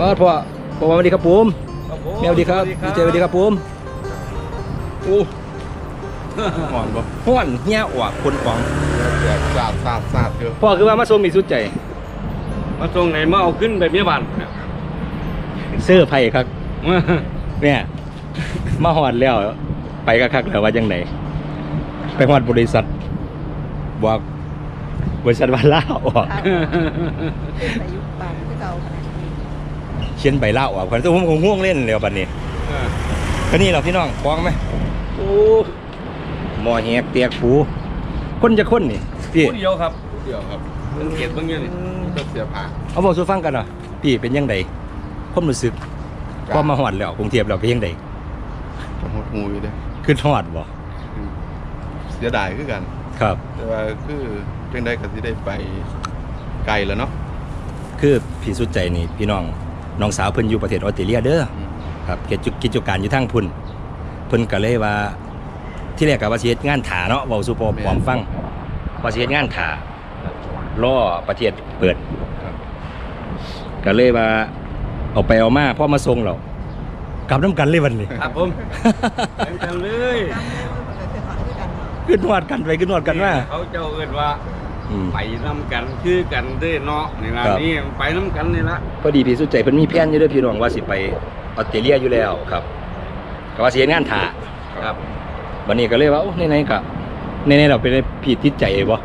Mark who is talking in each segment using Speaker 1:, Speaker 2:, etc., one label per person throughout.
Speaker 1: ก็พ่อพ่อสวัสดีครับผมแมวสวัสดีครับดีเจสวัสดีครับผมโอ้
Speaker 2: ห่อนบ่
Speaker 1: ห้อนเหี้ยอวกคนฟอง
Speaker 2: แดดสาดสาดสาดอยู่
Speaker 1: พ่อคือว่ามาส่งมีสุดใจ
Speaker 3: มาส่งไหนมาเอาขึ้นไปเมียบ้าน
Speaker 1: เสื้อไผ่ครับเนี่ย มาหอดแล้ว ไปก็คักแล้วว่าจังไหนไปหอดบริษัทบอกบริษัทว่าล่าออก เขียนใบล่าออกคนตัวผมคงง่วงเล่นแล้วบัดนี้ก็นี่เราพี่น้องฟ้องไหมโอ้หมอแหกเตียกผูคนจะคนนี่พี่
Speaker 3: ผู้เดียวครับ
Speaker 2: เดี๋ยวครับ
Speaker 3: สังเกตเบิ่งอยู่นี่
Speaker 2: ก็เสียผ่า
Speaker 1: เอาบอกสู้ฟังกันหน่อยพี่เป็นยังไงความรู้สึกพอมาหอดแล้วกรุงเทพแล้วเป็นยังไง
Speaker 2: ผมหดหูอยู่เด้อ
Speaker 1: ขึ้นหอดบ่
Speaker 2: เสียดายคือกัน
Speaker 1: ครับ
Speaker 2: แต่ว่าคือเพียงได้ก็สิได้ไปไกลแล้วเนาะ
Speaker 1: คือพี่สุดใจนี่พี่น้อง น้องสาวเพิ่นอยู่ประเทศออสเตรเลียเด้อ
Speaker 2: อืม
Speaker 1: ครับเฮ็ดกิจการอยู่ทางพุ่นเพิ่นก็เลยว่า ที่แรกก็ว่าสิเฮ็ดงานถาเนาะเว้าสู่ปอปอมฟังว่าสิเฮ็ดงานถารอประเทศเปิด
Speaker 2: ครับ
Speaker 1: ก็เลยว่าเอาไปเอามาพอมาส่งเรากลับน้ำกันเลยวันนี้
Speaker 3: ครับผมไปกันเลย
Speaker 4: น้ำเลยมันก็เคยผ่านด้วยกันเนาะ
Speaker 1: ขึ้นหอดกันไปขึ้นหอดกันว่า
Speaker 3: เขาเจ้าเอิ้นว่า
Speaker 1: อืม
Speaker 3: ไปนํกันคือกันเด้อเนาะนี่ล่ะ
Speaker 1: ครับ
Speaker 3: นี่ไปนํกันนี่ละ
Speaker 1: พอดีพี่สุดใจเพิ่นมีแผนอยู่เด้อพี่น้องว่าสิไปออสเตรเลียอยู่แล้วครับก็ว่าสิเฮ็ดงานถา
Speaker 3: ครับ
Speaker 1: วันนี้ก็เลยว่าโอ้ในๆก็ในๆเราเป็นพี่ติดใจบ่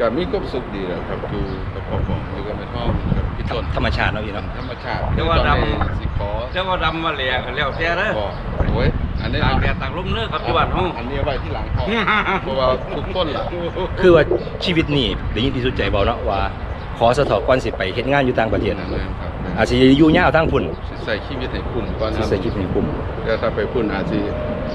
Speaker 2: ก็มีความสุขดีแหละครับอยู่กับพ่อของอยู่กับแม่ท่อมกับพี่ต้น
Speaker 1: ธรรมชาติเนาะพี่เนาะ
Speaker 2: ธรรมชาติ
Speaker 3: แต่ว่าด
Speaker 2: ตอนนี้สิขอำ
Speaker 3: แต่ว่าดำมาแหลกแล้วแต่เด้อ
Speaker 2: บอกโอ้ย อันนี้
Speaker 3: ตากแดดตากลมเด้อครับที่บ้านเฮา
Speaker 2: อันนี้เอาไว้ที่หลังพ่อเพราะว่าทุกต้นล่ะ
Speaker 1: คือว่าชีวิตนี่ได้ยินพี่สุดใจบอกเนาะว่า ขอสะเถาก่อนสิไปเฮ็ดงานอยู่ต่างประเทศ
Speaker 2: นั่นนะครับ
Speaker 1: อาจสิอยู่ยาวทางพุ่น
Speaker 2: สิใส่ชีวิตให้คุ้มก่อน
Speaker 1: สิใส่ชีวิตให้คุ้ม
Speaker 2: แล้วถ้าไปพุ่นอาจสิ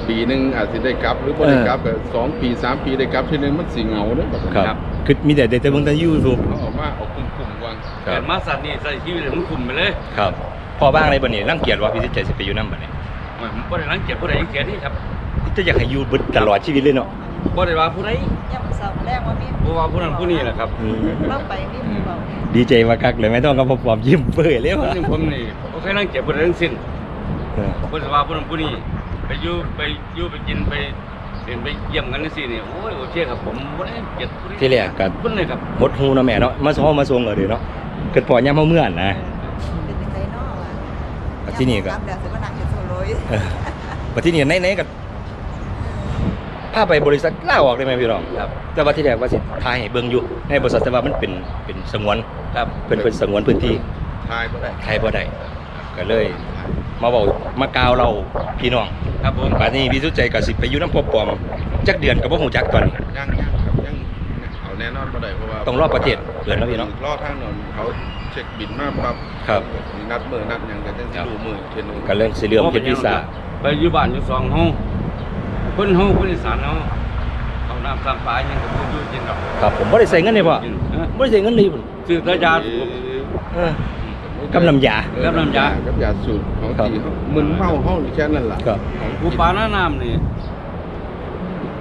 Speaker 2: ปีหนึงอาจสิได้กลับหรือบ่ได้กลับก็สองปีสามปีได้กลับทีนึงมันสิเหงาเด้อแบบนั้น
Speaker 1: ครับคือมีแต่ได้แต่เบิ่งแต่ YouTube
Speaker 2: เอาออกมาเอาคุ้มๆก่อน
Speaker 1: ครั
Speaker 3: เกิ
Speaker 1: บ
Speaker 3: ดมาสัตว์นี่ใส่ชีวิตให้มันคุ้มไปเลย
Speaker 1: ครับพอบ้างอะไรบัดนี้รังเกียจว่าพี่สุดใจสิไปอยู่นำบัดนี้
Speaker 3: โอ้ยผม บ่ได้รังเกียจผู้ใดรังเกียจนี่ครับ
Speaker 1: จะอยากให้อยู่เบิดตลอดชีวิตเลยเนาะ
Speaker 3: บ่ได้ว่าผู้ใด
Speaker 4: ย่ำเสาร์แรกว่ามี
Speaker 3: บ่ว่าผู้นั้นผู้นี้แหละครับ
Speaker 1: อืม
Speaker 4: เราไปมีหมู่เบา
Speaker 1: ดีใจว่าคักเลยไม่ต้องกับพ่อปอมยิ้มเปื่อยเลย
Speaker 3: ผม
Speaker 1: ว่ะ
Speaker 3: นี่ผมนี่บ่เคยรังเกียจผู้ใดทั้งสิ้น
Speaker 1: เออ
Speaker 3: บ่ได้ว่าผู้นั้นผู้นี้ไปอยู่ไปอยู่ไปกินไปเดินไปเยี่ยมกันจังซี่นี่โอ้ยโอเคครับผมบ่ได้เกลียดผู้ใด
Speaker 1: ที่แรกก็
Speaker 3: เพิ่นเลยครับ
Speaker 1: หมดหูเนาะแม่เนาะมาซ้อมมาส่งเอาเด้อเนาะเกิดพอยามเฮาเมื่อนนะ
Speaker 4: เป็นยังไงเนาะวะ
Speaker 1: ที่นี่ก็
Speaker 4: ย่ำเดี๋ยวสิมานั่ง เห็นโซโลย
Speaker 1: เออมาที่นี่ไหนๆก็พาไปบริษัทลาออกได้ไหมพี่น้อง
Speaker 3: ครับ
Speaker 1: แต่ว่าที่แรกว่าสิทายให้เบิ่งอยู่ในบริษัทแต่ว่ามันเป็นเป็นสงวน
Speaker 3: ครับ
Speaker 1: เป็นเป็นสงวนพื้นที่
Speaker 2: ทายบ่ได้
Speaker 1: ไทยบ่ได้ก็เลย มาเว้ามากล่าวเราพี่น้อง
Speaker 3: ครับผม
Speaker 1: บัดนี้พี่สุดใจก็สิไปอยู่นำพ่อปอมจักเดือนก็บ่ฮู้จักตอนนี้
Speaker 2: ยังยังครับยังเอาแน่นอนบ่ได้เพราะว่า
Speaker 1: ต้องรอประเทศเดือนแล้วพี่น้อง
Speaker 2: รอทางนนเขา เช็คบินมาปั๊บ
Speaker 1: ครับ
Speaker 2: มีนัดมื้อนัดหยังก็จังสิรู้มื้อเทื่อนึง
Speaker 1: ก็เรื่องสิเรื่องเฮ็ดวีซ่า
Speaker 3: ไปอยู่บ้านอยู่สองห้องคนห้องคนอีสานเฮาเอาน้ำสามปลายังก็บ่อยู่กินดอก
Speaker 1: ครับผมบ่ได้ใส่เงินเลยพ่อ
Speaker 3: กินเออ
Speaker 1: บ่ได้ใส่เงินเลยพุ่น
Speaker 3: ซื้อแต่ยาสูบ
Speaker 1: เออกับน้ำยา
Speaker 3: กับน้ำยา
Speaker 2: กับยาสูบของ
Speaker 1: ครับ
Speaker 2: ที่เขามึนเมาเฮานี่แค่นั้นล่ะ
Speaker 1: ครับ
Speaker 3: ผู้ปลาหน้าน้ำนี่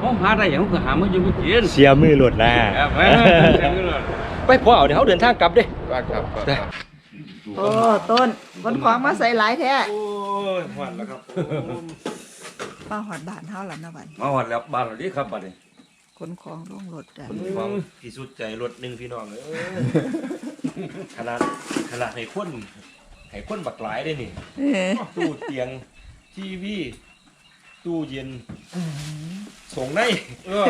Speaker 3: ห้องหาได้อย่างก็หามาอยู่บ่กิน
Speaker 1: เสียมือหลุดนะ
Speaker 3: ครับเออเสียงกันเลย
Speaker 1: ไปพ่อเอาเดี๋ยวเขาเดินทางกลับเด้
Speaker 2: ว่าครับว่า
Speaker 1: ได้
Speaker 2: ครับ
Speaker 4: โอ้ต้นบนของมาใส่หลายแท้
Speaker 3: โอ้ยหวัดแล้วครับ
Speaker 4: มาหอดบ้านเฮาแล้วนะบัด
Speaker 3: มาหวัดแล้วบ้านเราดีครับบัดนี้
Speaker 4: ขนของลงรถจ้ะ
Speaker 1: ของพี่สุดใจรถหนึ่งพี่น้องเอ้ยขนาดขนาดให้คนให้คนบักหลายได้นี่
Speaker 4: เออ
Speaker 1: ตู้เตียงทีวีตู้เย็นส่งได้
Speaker 3: เออ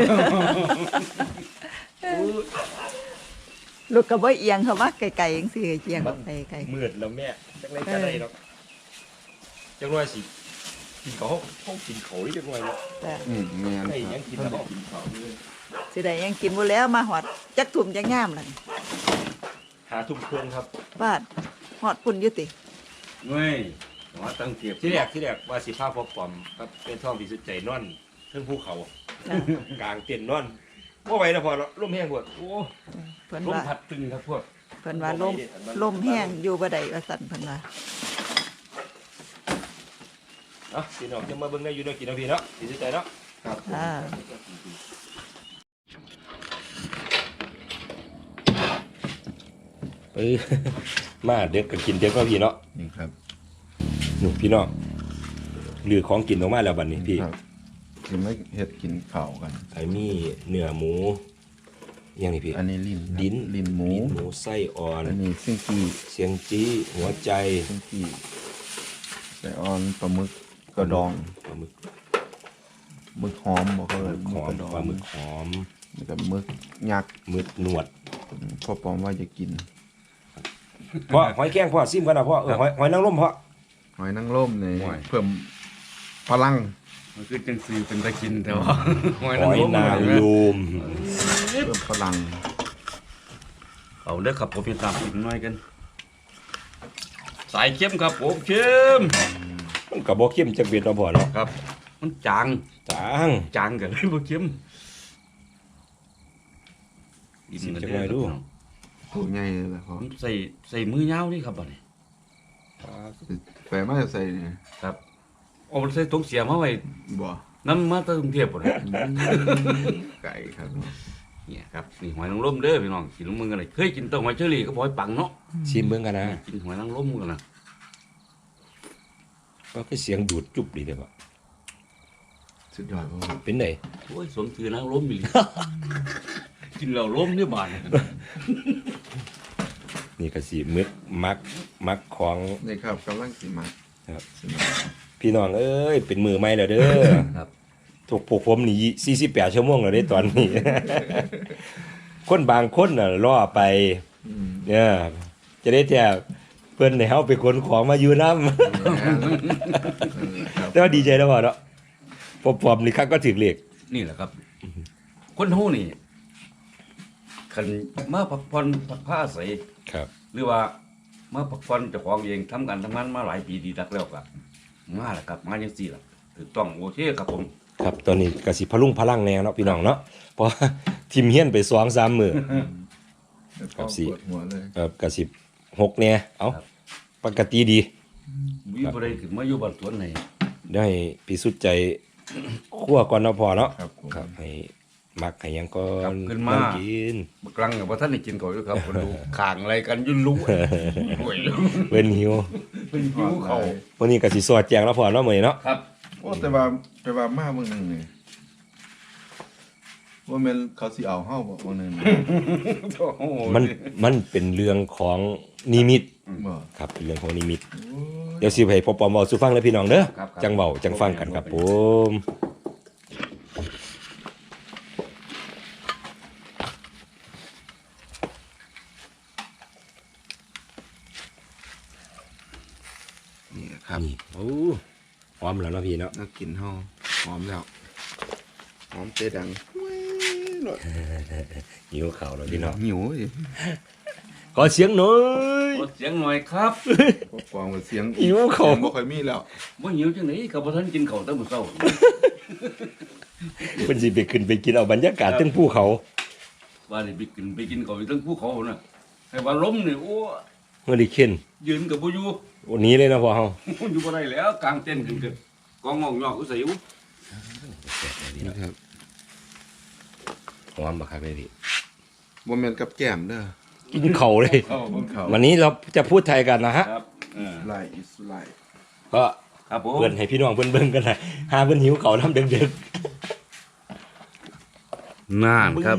Speaker 4: ลูกก็บ่เอียงเข้ามาไกลๆจังซี่เอียงออกไปไกล
Speaker 1: มืดแล้วแม่จังไรจะได้หรอกจังไรสิกินเขาห้องกินเขาอีกจังไรเนาะ
Speaker 4: จ้ะ
Speaker 2: อืมแม่น
Speaker 1: ไอ้
Speaker 2: ค
Speaker 1: ยั
Speaker 2: รั
Speaker 1: ง
Speaker 2: บ
Speaker 1: กินแล้ว
Speaker 4: สิได้ยังกินบ่แล้วมาหอดจักทุ่มจักงามล่ะ
Speaker 1: หาทุ่มเครื่องครับ
Speaker 4: บ้านหอดปุ่นอยู่ติ
Speaker 3: เว้ยว่าตั้งเก็บ
Speaker 1: ที่แรกที่แรกว่าสิพาพอปอมครับเป็นท่องที่สุดใจนอนเทิงภูเขา
Speaker 4: จ้ะ
Speaker 1: กลางเต็นท์นอน ว่าไหวนะพอเนาะลมแห้งปวดโอ้
Speaker 4: เพิ่น
Speaker 3: ลม
Speaker 4: ว่า
Speaker 3: พัดตึงครับพวก
Speaker 4: เพิ่นว่าลมลมแห้งอยู่บ่ได้ว่าซั่นเพิ่นว่า
Speaker 1: เนาะพี่น้องจะมาเบิ่งได้อยู่เนาะกินเนาะพี่เนาะที่สุดใจเนาะ
Speaker 2: ครับ
Speaker 4: อ่า
Speaker 1: ปื้อมาเด็กก็กินเด็กก็พี่เนาะ
Speaker 2: นี่ครับ
Speaker 1: หนูพี่น้องหรือของกินออกมาแล้วบัดนี้พี่
Speaker 2: ครับ กินไม่เฮ็ดกินข้าวกัน
Speaker 1: ไอ้มีเนื้อหมูอยังนี่พี่
Speaker 2: อันนี้ลิ้นครับ
Speaker 1: ลิ้น
Speaker 2: ลิ้นหมู
Speaker 1: ลิ้นหมูไส้อ่อน
Speaker 2: อันนี้ซิ่งกี้
Speaker 1: เสียงจี้หัวใจ
Speaker 2: ซิ่งกี้ใส่ออนปลาหมึกกระดอง
Speaker 1: ปลาหมึก
Speaker 2: หมึกหอมบอกเขาเลย
Speaker 1: หอม
Speaker 2: กระดอง
Speaker 1: ปลาหมึกหอม
Speaker 2: แล้วก็หมึกยักษ์
Speaker 1: หมึกหนวด
Speaker 2: พ่อปอมว่าจะกิน
Speaker 1: พ่อหอยแข้งพ่อซิมกันนะพ่อเออหอยหอยนางรมพ่อ
Speaker 2: หอยนางรมเนี่ย
Speaker 3: หอย
Speaker 2: เพิ่มพลัง
Speaker 3: มันคือจังซีเป็นตะกินแต่ว่าหอย
Speaker 1: หอยนาง
Speaker 3: ร
Speaker 1: ร
Speaker 3: ม
Speaker 1: ม
Speaker 2: เพิ่มพลัง
Speaker 3: เอาเด้อครับผมพี่ตามอีกหน่อยกัน สายเข้มครับผมเข้ม
Speaker 1: มันก็บ่เข้มจักเบ็ดเนาะพ่อเนาะ
Speaker 3: ครับ มันจาง
Speaker 1: จาง
Speaker 3: จางกันเลยบ่เข้ม
Speaker 1: สิจักหน่อยดู
Speaker 2: ตัวใหญ่เลยล่ะ
Speaker 3: ผ
Speaker 2: เขา
Speaker 3: มใส่ใส่มือยาวนี่ครับบัดนี้
Speaker 2: แปลมาจะใส่เนี่ย
Speaker 3: ครับ เอาใส่ตรงเสียมาไว้
Speaker 2: บ่
Speaker 3: น้ำมาแตะกรุงเทพพุ่นน่ะ
Speaker 2: ไก่ครับ
Speaker 3: เนี่ยครับนี่หอยนางรมเด้อพี่น้องกินลงมือกันเลยเคยกินแต้หอยเชอรี่ก็บ่อยปังเนาะ
Speaker 1: ชิมเบิ่งกันนะ
Speaker 3: กินหอยนางรมกันนะ
Speaker 1: ก็คือเสียงดูดจุบดีเด้อพ่อ
Speaker 2: สุดยอดพ่อ
Speaker 1: เป็นได
Speaker 3: โอ้ยสมคือนางรมอีหลีกินแล้วรมเนี่ยบาดเนี่ย
Speaker 1: นี่ก็สิมึกมักมักของ
Speaker 2: นี่ครับกำลังสิมา
Speaker 1: ครับ
Speaker 2: สิมา
Speaker 1: พี่น้องเอ้ยเป็นมือใหม่แล้วเด้อ
Speaker 3: ครับ
Speaker 1: ถูกพวกผมนี่48ชั่วโมงแล้วเด้ตอนนี้ คนบางคนน่ะรอไป
Speaker 2: อืม
Speaker 1: เนี่ยจะได้แท้เพิ่นให้เฮาไปขนของมาอยู่นำ
Speaker 2: ครับ
Speaker 1: แต่ว่าดีใจแล้วพ่อเนาะพอปอมนี่ครับก็ถึกเลข
Speaker 3: นี่แหละครับ คนหูนี่คันมาพักผ่อนพักผ้าใส
Speaker 1: ครับ
Speaker 3: หรือว่ามาพักผ่อนเจ้าของเองทำการทำงานมาหลายปีดีดักแล้วครับ มาแล้วครับมาจังซี่ล่ะถูกต้องโอเคครับผม
Speaker 1: ครับตอนนี้ก็สิพลุงพลังแน่เนาะพี่น้องเนาะเพราะ ทีมเฮียนไป2-3มื้อ
Speaker 2: แล้ว
Speaker 1: ครั
Speaker 2: ก็
Speaker 1: บสิ
Speaker 2: ปวดหัวเลย
Speaker 1: เอ่อก็สิหกแน่เอ้าปกติดี
Speaker 3: วิบ่ได้ขึ้นมาอยู่บ้านสวนไหน
Speaker 1: ได้พิสุทธิ์ใจคั่วก่อนเนาะพอเนาะ
Speaker 2: ครับผม
Speaker 1: ครับให้ มักให้หยังก่อ
Speaker 3: ครับ
Speaker 1: น
Speaker 3: ขึ้นมา
Speaker 1: องกิน
Speaker 3: บักลังกับว่าท่านได้กินก่อนอยู่ครับคนดูข่างอะไรกันยุ่นรู้โอ้ย
Speaker 1: เว้นหิว
Speaker 3: เป็นหิวเขา
Speaker 1: วันนี้ก็สิสอดแจงแล้วพอเนาะมื้อนี้เนาะ
Speaker 3: ครับ
Speaker 2: โอ้แต่ว่าแต่ว่ามาเมืองหนึงนี่ว่าแม่นเขาสิเอาเฮาบ่มื้อนึง
Speaker 3: โอ้โห
Speaker 1: มันมันเป็นเรื่องของนิมิต
Speaker 2: บ่
Speaker 1: ครับเป็นเรื่องของนิมิต
Speaker 2: โอ้ย
Speaker 1: เดี๋ยวสิให้พ่อปอมเว้าสู่ฟังเด้อพี่น้องเด้อ
Speaker 3: ครับครับ
Speaker 1: จังเว้าจังฟังกันครับผม
Speaker 2: ครับ
Speaker 1: นี่โอ้หอมแล้วเนาะพี่เนาะ
Speaker 2: น่ากินเฮาหอมแล้วหอมเจดัง
Speaker 1: หิวข้าวแล้วพี่น้อง
Speaker 2: หิวอีก
Speaker 1: ขอเสียงหน่อย
Speaker 3: ลดเสียงหน่อยครับ
Speaker 2: พวกฟองกับเสียง
Speaker 1: หิวข้าว
Speaker 2: เสียงบ่ค่อยมีแล้ว
Speaker 3: ว่าหิวจังไหนกับว่าท่านกินข้าวตั้งแต่เช้า
Speaker 1: เพิ่นสิไปขึ้นไปกินเอาบรรยากาศเทั้งภูเขา
Speaker 3: ว่าได้ไปกินไปกินข้าวอยู่ตั้งภูเขาน่ะให้ว่าล้มนี่โอ้
Speaker 1: เมื่อไดีเข็น
Speaker 3: ยืนกับบ่อยู่
Speaker 1: วันนี้เลยนะพ่อเฮา
Speaker 3: อยู่บ่ได้แล้วกลางเต้นท์ขึ้นกันกองงอกงอกอุสิว
Speaker 2: นะครับ
Speaker 1: หอมบักคักเลยพี่
Speaker 2: บ่แม่นกับแก้มเด้อ
Speaker 1: กินเข่าวเลย
Speaker 3: เข้า
Speaker 2: บนเขา
Speaker 1: วันนี้เราจะพูดไทยกันนะฮะ
Speaker 3: ครับเออ
Speaker 2: ไลอิสไล
Speaker 1: ก็
Speaker 3: ครับผม
Speaker 1: เพื่อนให้พี่น้องเพื่อนเบิ่งกันหน่อยหาเพื่อนหิวเขาวทำเด็ก
Speaker 3: น่าน
Speaker 1: ๆ
Speaker 3: ครับ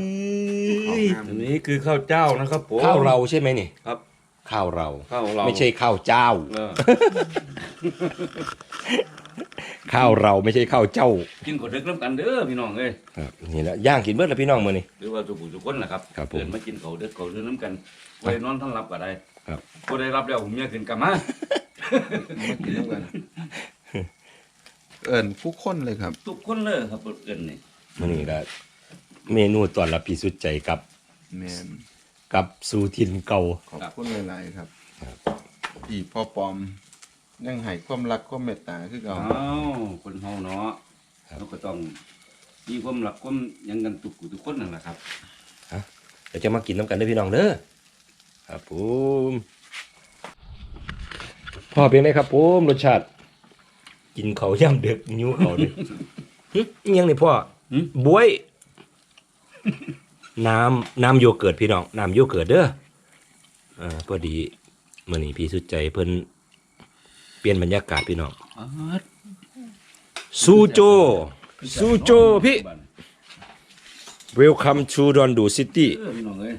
Speaker 1: เฮ้ย
Speaker 3: อันนี้คือข้าวเจ้านะครับผม
Speaker 1: ข้าวเราใช่ไหมนี่
Speaker 3: ครับ
Speaker 1: ข้าวเรา
Speaker 3: ข้าวเรา
Speaker 1: ไม่ใช่ข้าวเจ้า
Speaker 3: เออ
Speaker 1: ข้าวเราไม่ใช่ข้าวเจ้า
Speaker 3: กินกดดึกน้ำกันเด้อพี่น้องเอ้ย
Speaker 1: ครับนี่แหละย่างกินเบิดแล้วพี่น้องมื้อนี้
Speaker 3: หรือว่าทุกผู้ทุกคนนะครับ
Speaker 1: ครับผม
Speaker 3: เดินมากินเขาวเด็กเขาเดินน้ำกันไว้นอนท่านรับก็ได้
Speaker 1: ครับ
Speaker 3: ก็ได้รับแล้วผมอยากขึ้นกลับมา
Speaker 2: มากินน้ำกันเอิ้นผู้คนเลยครับ
Speaker 3: ทุกคนเลยครับเอินนี่
Speaker 1: มื้อนี้ก็เมนูตอนรับพี่สุดใจกับ
Speaker 2: แม่น
Speaker 1: กับสู่ถิ่นเก่า
Speaker 2: ขอบคุณหลายๆครับพี่พ่อปอมยังให้ความรักความเมตตาคือเก่า
Speaker 3: อ้าวคนเฮาเนาะเราก็ต้องมีความรักความหยังกันทุกผู้ทุกคนนั่นแหละครับ
Speaker 1: เดี๋ยวจะมากินน้ำกันเด้อพี่น้องเด้อครับผมพ่อเป็นไงครับผมรสชาติ กินเขาวย่ำเด็กนิ้วเขาเลยหึอิหยังนี่พ่อ
Speaker 3: หึ
Speaker 1: บวย น้ำน้ำโยเกิร์ตพี่น้องน้ำโยเกิร์ตเด้ออ่าพอดีมื่อนี้พี่สุดใจเพิ่นเปลี่ยนบรรยากาศพี่น้อง
Speaker 3: อ๋อ
Speaker 1: ซูโจซูโจพี่ Welcome to Rondo City
Speaker 3: เออพี่น้องเอ้ย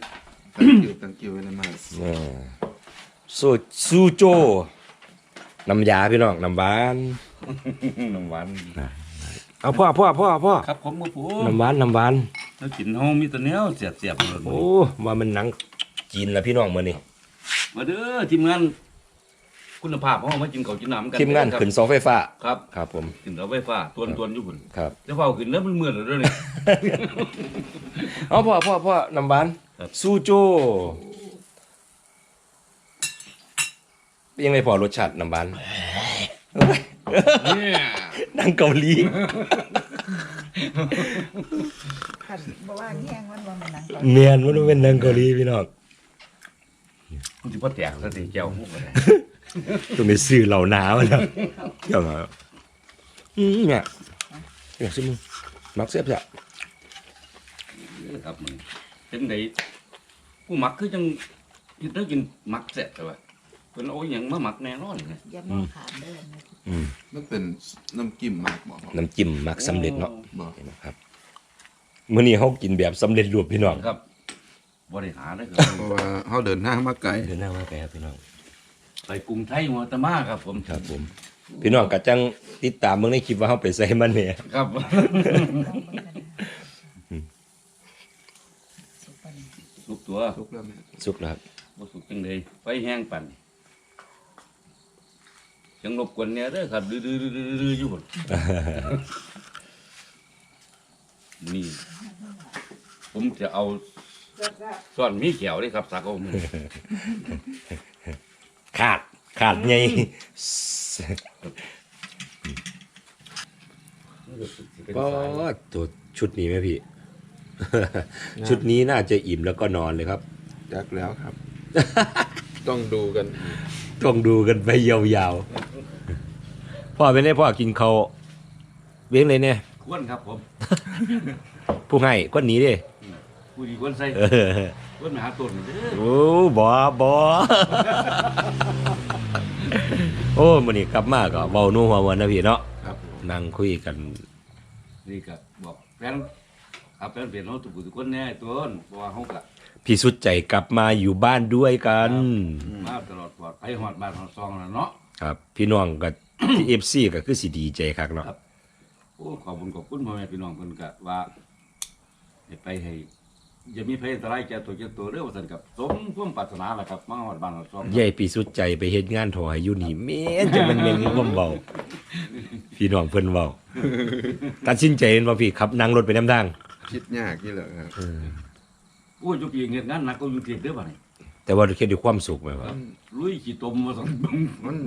Speaker 2: thank you thank you very much
Speaker 1: ซูซูโจน้ำยาพี่น้องน้ำหวาน
Speaker 3: น้ำหวาน
Speaker 1: เอาพ่อพ่อพ่อพ่อ
Speaker 3: ครับผมบ่ผู้
Speaker 1: น้ำหวานน้ำหวาน
Speaker 3: แล้วกินเฮามีแต่แนวเสียบๆเลย
Speaker 1: โอ้ว่ามันหนังจีนละพี่น้องมื่อนี้
Speaker 3: มาเด้อทีมงานคุณภาพเฮามากินข้าวกินน้ำกัน
Speaker 1: ทีมงาน
Speaker 3: ครับ
Speaker 1: ขึ้นเสาไฟฟ้า
Speaker 3: ครับ
Speaker 1: ครับผม
Speaker 3: กินเสาไฟฟ้าตวนตวนๆอยู่พุ่น
Speaker 1: ครับ
Speaker 3: จะเฝ้าขึ้นแล้วมันมืดแล้วเด้อนี่
Speaker 1: เอาพ่อพ่อพ่อน้ำหวาน
Speaker 3: ครับ
Speaker 1: ซูโจยังไงพอรสชาติน้ำหวาน
Speaker 2: เนี่ย
Speaker 1: นังเกาหลี
Speaker 4: คันบ่ว่าแห้งมันบ่แม่นหนังก่อน
Speaker 1: เนียนมันเป็นนังเกาหลีพี่น้อง
Speaker 3: มันสิบ่แตกซะสิแก้วมุกเลย
Speaker 1: ตรงนี้ซื้อเหล่าหนาวแล้วเที่ยวมาอืมเนี่ยอยากซื้อมึงมักเสียบจ้ะ
Speaker 3: ครับมันเป็นไดกูมักคือจังกินได้กินมักแซ่บแต่ว่า เพิ่นเอาอหยังมามักแน่นอนเลย
Speaker 4: อย่ามองขามเด้อนะ
Speaker 1: อืม
Speaker 2: มันเป็นน้ำจิ้มมากบอก
Speaker 1: น้ำจิ้มมักสำเร็จเนาะ
Speaker 2: บอก
Speaker 1: เห็นไหมครับมื้อนี้เฮากินแบบสำเร็จรูปพี่น้อง
Speaker 3: ครับบริหารได้คือ
Speaker 2: เพราะว่าเขาเดินทางมาไกล
Speaker 1: เดินหน้ามาไกลครับพี่น้อง
Speaker 3: ไปกรุงไทยมาตะมาครับผม
Speaker 1: ครับ ผม พี่น้องก็จังติดตามเบิ่งในคลิปว่าเฮาไปใส่มันเนี่ย
Speaker 3: ครับ
Speaker 4: ลองเบิ่งกันนะสุกปานนี้
Speaker 3: สุกตัว
Speaker 2: ทุกแล้วแม่
Speaker 1: สุกแล้วครับ
Speaker 3: บ่สุกจังเลยไฟแห้งปั่น ยังรบกวนเนี่ยเด้อครับดื้อๆๆๆอยู่พุ่นนี่ ผมจะเอาซ่อนมีแขวเลยครับสักเอามือ
Speaker 1: ขาดขาดไง
Speaker 3: เป็น
Speaker 1: ก็
Speaker 3: สาย
Speaker 1: ตัวชุดนี้ไหมพี่ ชุดนี้น่าจะอิ่มแล้วก็นอนเลยครับ
Speaker 2: ยักแล้วครับ ต้องดูกัน
Speaker 1: ต้องดูกันไปยาวๆ พ่อเป็นไงพ่อกินเขาวเว้งเลยเนี่ย
Speaker 3: ควรครับผม
Speaker 1: ผู้ให้ก็หนีดิ
Speaker 3: ผู้ดีควรใส่
Speaker 1: เออ
Speaker 3: ควรมาหาต้นเด้อ
Speaker 1: โอ้บอบอโอ้มันนี่กลับมาก็เบาหนู่หัววันนะพี่เนาะ
Speaker 2: ครับผม
Speaker 1: นั่งคุยกัน
Speaker 3: นี่ก็บอกแฟนครับแฟนเปลี่ยนเขาทุกผู้ทุกคนแน่ต้นเพราะว่าเขาก็
Speaker 1: พี่สุดใจกลับมาอยู่บ้านด้วยกัน
Speaker 3: มาตลอดปลอดภัยหอดบ้านหอดซองแล้วเนาะ
Speaker 1: ครับพี่น้องก็ ที่เอฟซีก็คือสิดีใจคักเนาะ
Speaker 3: ครับ โอ้ขอบคุณขอบคุณพ่อแม่พี่น้องเพิ่นก็ว่าให้ไปให้อย่ามีภัยอันตรายแก่ตัวแก่ตัวเด้อว่าซั่นกับสมความปรารถนาแหละครับมาฮอดบ้านฮอดซอง
Speaker 1: ยายพี่สุดใจไปเฮ็ดงานถอยอยู่นี่แม่นจะมันเม่นความเบาพี่น้องเพิ่นเว้าตัดสินใจเห็นบ่พี่ขับนั่งรถไปน้ำทาง
Speaker 2: คิดยากนี่แหละครับ
Speaker 3: โอ้ยอยู่ปีเฮ็ดงานหนักก็อยู่เทียบเด้อบัดนี้
Speaker 1: แต่ว่าเฮ็ดด้วยความสุขไหมว่า
Speaker 3: ลุยขี้ตมว่าซั่น
Speaker 2: มัน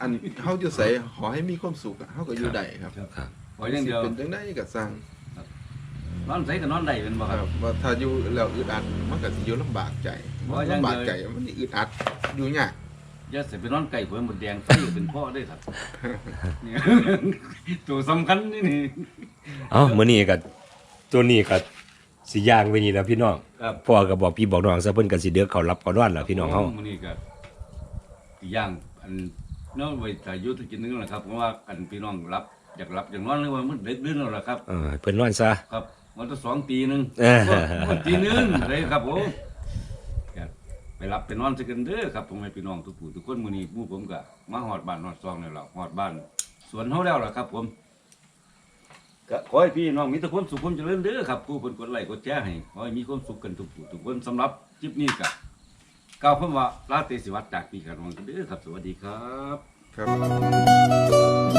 Speaker 2: อันเขาจะใส่ขอให้มีความสุขอะเขาก็อยู่ได้ครับ
Speaker 1: ครับ
Speaker 3: ขออย่างเดียว
Speaker 2: เป็นจังได้ก็สร้าง
Speaker 3: นอนใส่ก็นอนได้เป็นบ่
Speaker 2: ค
Speaker 3: ค
Speaker 2: รั
Speaker 3: รั
Speaker 2: บ บว่าถ้าอยู่แล้วอึดอัดมันก็สิอยู่ลำบากใจ
Speaker 3: บ่อย่างเดียว
Speaker 2: ลำบากใจมันอึดอัดอยู่ยาก
Speaker 3: อย่าสิไปนอนไก่หัวหมดแดงไฟเป็นพ่อเด้อครับเนี่ยตัวสำคัญนี่นี่
Speaker 1: เอ้ามื้อนี้ก็ตัวนี้ก็ สิย่างไว้นี่แล้วพี่น้อง
Speaker 3: ครับ
Speaker 1: พ่อก็บอกพี่บอกน้องซะเพิ่นก็สิเดือกเขารับเขานอนแล้วพี่น้องเฮา
Speaker 3: มื้อนี้ก็อีกอย่างอันเนาะไว้ถ้าอยู่ที่กินนึงแหละครับเพราะว่าอันพี่น้องรับอยากรับอยากนอนเลยว่ามันเด็กดื่นแล้วล่ะครับ
Speaker 1: เออเพิ่นนอนซะ
Speaker 3: ครับวันละสองตีหนึง
Speaker 1: เออ
Speaker 3: วันตีหนึงเลยครับผมก็ไปรับไปนอนซะกันเด้อครับผมให้พี่น้องทุกผู้ทุกคนมื้อนี้หมู่ผมก็มาฮอดบ้านฮอดซองแล้วล่ะฮอดบ้านสวนเฮาแล้วล่ะครับผม ก็ขอให้พี่น้องมีแต่ความสุขความเจริญเด้อครับผู้เพิ่นกดไลค์กดแชร์ให้ขอให้มีความสุขกันทุกผู้ทุกคนสำหรับคลิปนี้ก็กล่าวคำว่าลาเตสิวัตจากปีการวังกันเด้อครับ สวัสดีครับ
Speaker 2: ครับ